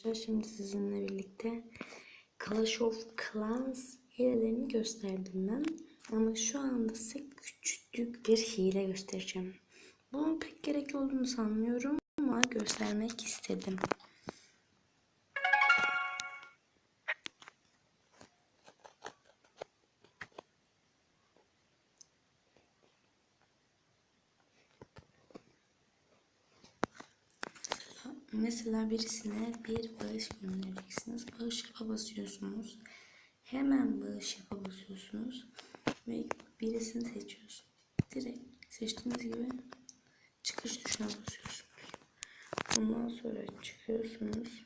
Şimdi sizinle birlikte Clash of Clans hilelerini gösterdim ben. Ama şu anda size küçük bir hile göstereceğim. Bunun pek gerek olduğunu sanmıyorum ama göstermek istedim. Mesela birisine bir bağış göndereceksiniz. Bağış yapa basıyorsunuz. Hemen bağış yapa basıyorsunuz. Ve birisini seçiyorsunuz. Direkt seçtiğiniz gibi çıkış tuşuna basıyorsunuz. Ondan sonra çıkıyorsunuz.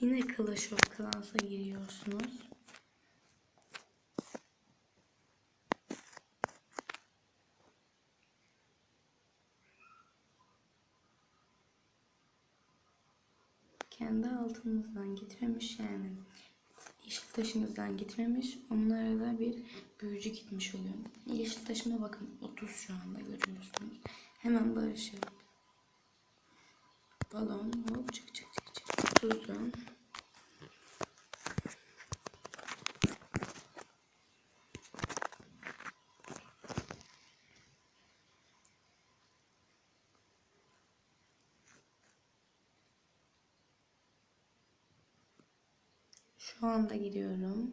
Yine Clash of Clans'a giriyorsunuz. Kendi altınızdan gitmemiş yani yeşil taşınızdan gitmemiş onlara da bir büyücü gitmiş oluyor. Yeşil taşıma bakın 30 şu anda görüyorsunuz. Hemen barış yap. Balon hop çık çık çık çık. 30'dan Şu anda giriyorum.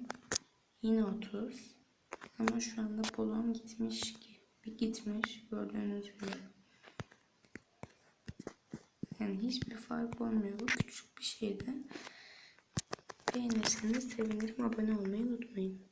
Yine 30. Ama şu anda polon gitmiş ki. Gitmiş gördüğünüz gibi. Yani hiçbir fark olmuyor. Bu küçük bir şeydi. Beğenirseniz sevinirim. Abone olmayı unutmayın.